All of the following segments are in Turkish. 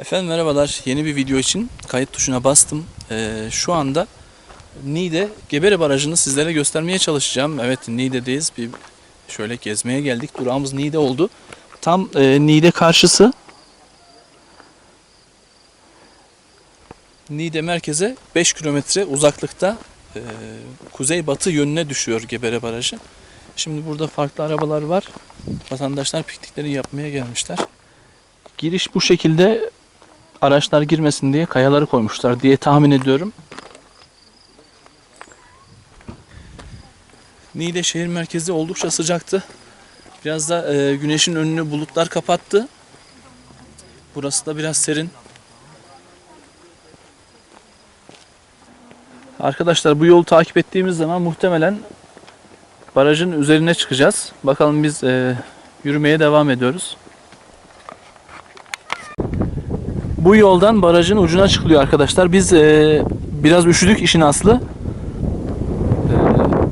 Efendim merhabalar. Yeni bir video için kayıt tuşuna bastım. Ee, şu anda Niğde Gebere Barajı'nı sizlere göstermeye çalışacağım. Evet Niğde'deyiz. Bir şöyle gezmeye geldik. Durağımız Niğde oldu. Tam e, Niğde karşısı. Niğde merkeze 5 kilometre uzaklıkta e, kuzey-batı yönüne düşüyor Gebere Barajı. Şimdi burada farklı arabalar var. Vatandaşlar piknikleri yapmaya gelmişler. Giriş bu şekilde araçlar girmesin diye kayaları koymuşlar diye tahmin ediyorum. Niğde şehir merkezi oldukça sıcaktı. Biraz da e, güneşin önünü bulutlar kapattı. Burası da biraz serin. Arkadaşlar bu yolu takip ettiğimiz zaman muhtemelen barajın üzerine çıkacağız. Bakalım biz e, yürümeye devam ediyoruz. Bu yoldan barajın ucuna çıkılıyor arkadaşlar. Biz e, biraz üşüdük işin aslı.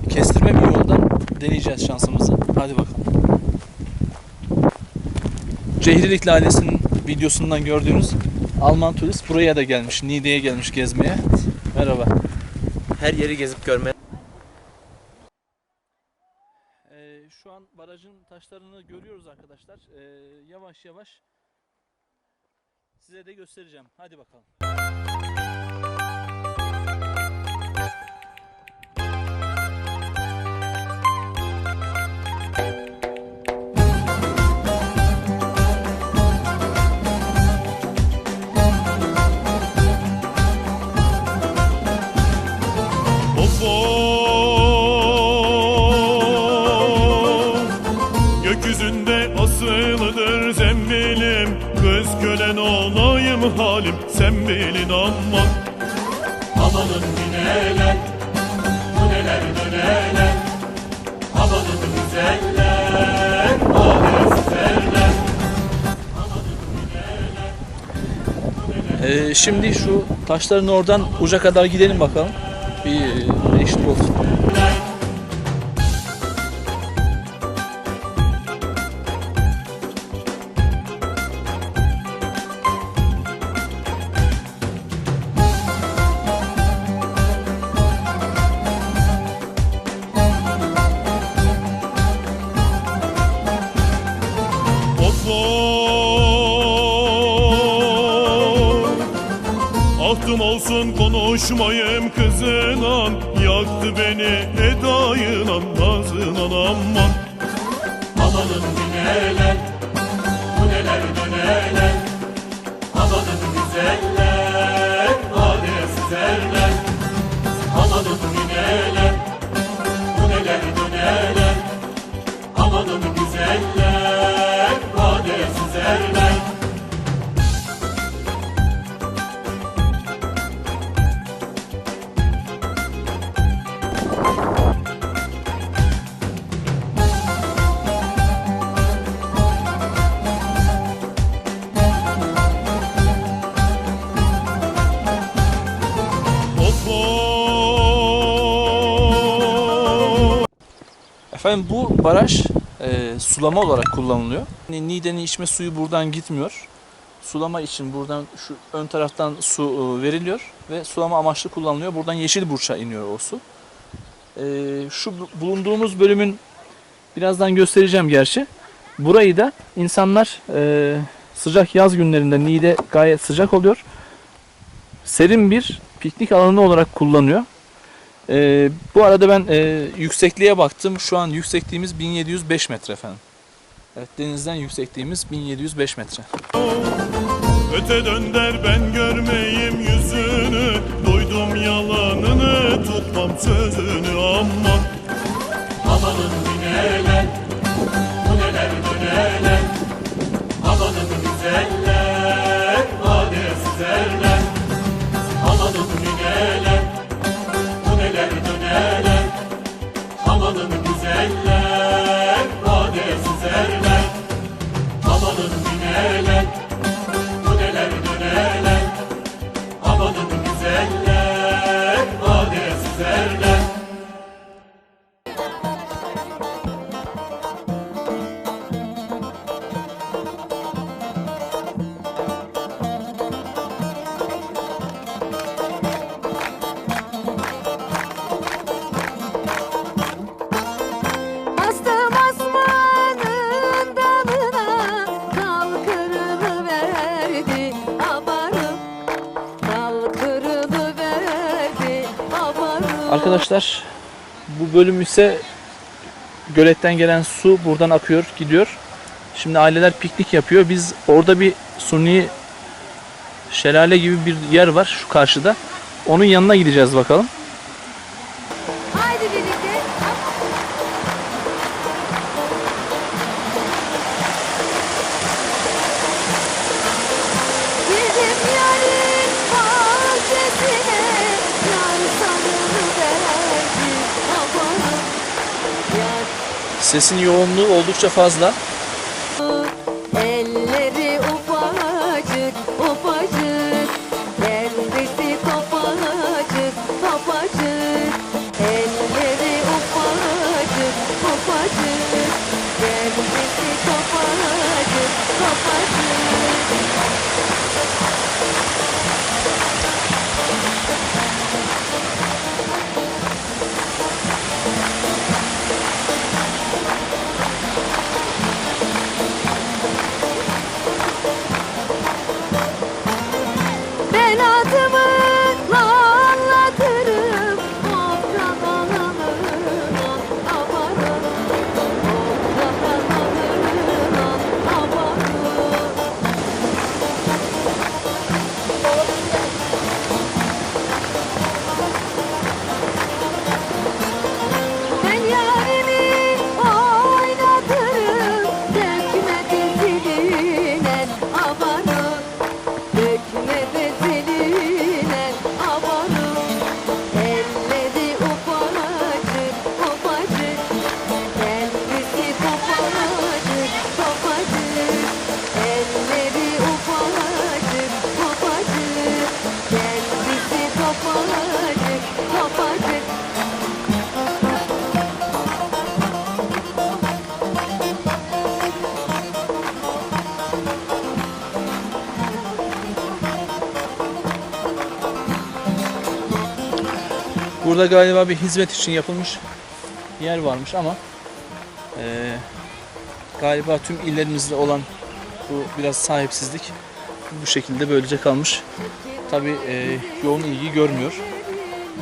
E, kestirme bir yoldan deneyeceğiz şansımızı. Hadi bakalım. Cehrilik Lalesi'nin videosundan gördüğünüz Alman turist buraya da gelmiş. Niğde'ye gelmiş gezmeye. Merhaba. Her yeri gezip görme. Ee, şu an barajın taşlarını görüyoruz arkadaşlar. Ee, yavaş yavaş size de göstereceğim. Hadi bakalım. Gökyüzünde Kölen olayım halim Sen bilin aman Amanın neler Bu neler döneler Amanın güzeller Adresizler Ee, şimdi şu taşların oradan uca kadar gidelim bakalım. Bir olsun konuşmayayım kızınan Yaktı beni edayınan nazınan aman. Amanın neler Bu neler döneler Amanın güzeller Adres erler Amanın neler Bu neler döneler Amanın güzeller Efendim bu baraj e, sulama olarak kullanılıyor. Yani Niğde'nin içme suyu buradan gitmiyor. Sulama için buradan şu ön taraftan su e, veriliyor ve sulama amaçlı kullanılıyor. Buradan Yeşilburç'a iniyor o su. E, şu bu- bulunduğumuz bölümün birazdan göstereceğim gerçi. Burayı da insanlar e, sıcak yaz günlerinde Niğde gayet sıcak oluyor. Serin bir piknik alanı olarak kullanıyor. Ee, bu arada ben e, yüksekliğe baktım. Şu an yüksekliğimiz 1705 metre efendim. Evet denizden yüksekliğimiz 1705 metre. Öte dönder ben görmeyim yüzünü Duydum yalanını tutmam sözünü aman Amanın neler Arkadaşlar bu bölüm ise göletten gelen su buradan akıyor, gidiyor. Şimdi aileler piknik yapıyor. Biz orada bir suni şelale gibi bir yer var şu karşıda. Onun yanına gideceğiz bakalım. Sesin yoğunluğu oldukça fazla. Burada galiba bir hizmet için yapılmış yer varmış ama eee, galiba tüm illerimizde olan bu biraz sahipsizlik bu şekilde böylece kalmış. Tabi yoğun ilgi görmüyor.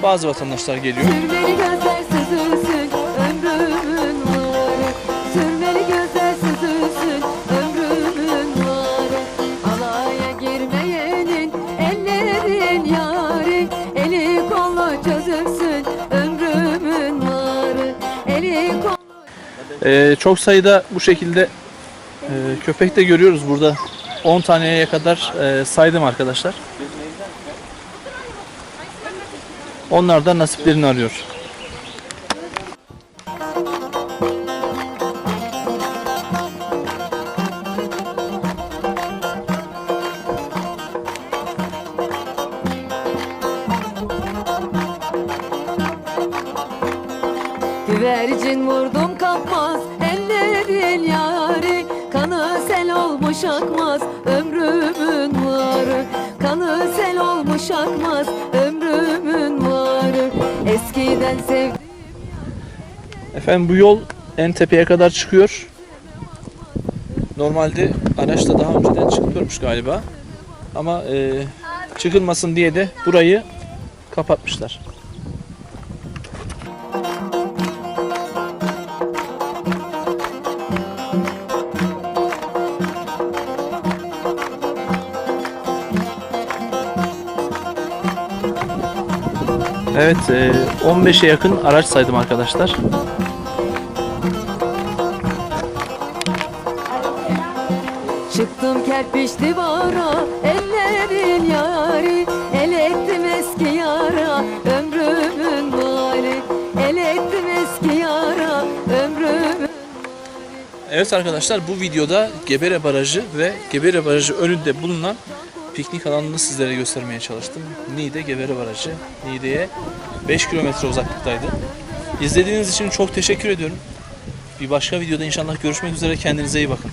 Bazı vatandaşlar geliyor. Sürmeli gözler süzülsün ömrümün varı Sürmeli gözler süzülsün ömrümün varı Alaya girmeyenin ellerin yari Eli kolu çözülsün ömrümün varı Eli kolu Eee, çok sayıda bu şekilde eee, köpek de görüyoruz burada. 10 taneye kadar eee, saydım arkadaşlar. Onlar da nasiplerini arıyor. Güvercin vurdum kapmaz ellerin yari Kanı sel olmuş akmaz ömrümün varı Kanı sel olmuş akmaz Eskiden sevdim Efendim bu yol en tepeye kadar çıkıyor. Normalde araçla daha önceden çıkıyormuş galiba. Ama e, çıkılmasın diye de burayı kapatmışlar. Evet, e, 15'e yakın araç saydım arkadaşlar. Çıktım kerpiç divara ellerin yari. El ettim eski yara ömrümün varı El ettim eski yara ömrümün Evet arkadaşlar bu videoda Gebere Barajı ve Gebere Barajı önünde bulunan piknik alanını sizlere göstermeye çalıştım. Niğde Gebere Barajı. Niğde'ye 5 kilometre uzaklıktaydı. İzlediğiniz için çok teşekkür ediyorum. Bir başka videoda inşallah görüşmek üzere. Kendinize iyi bakın.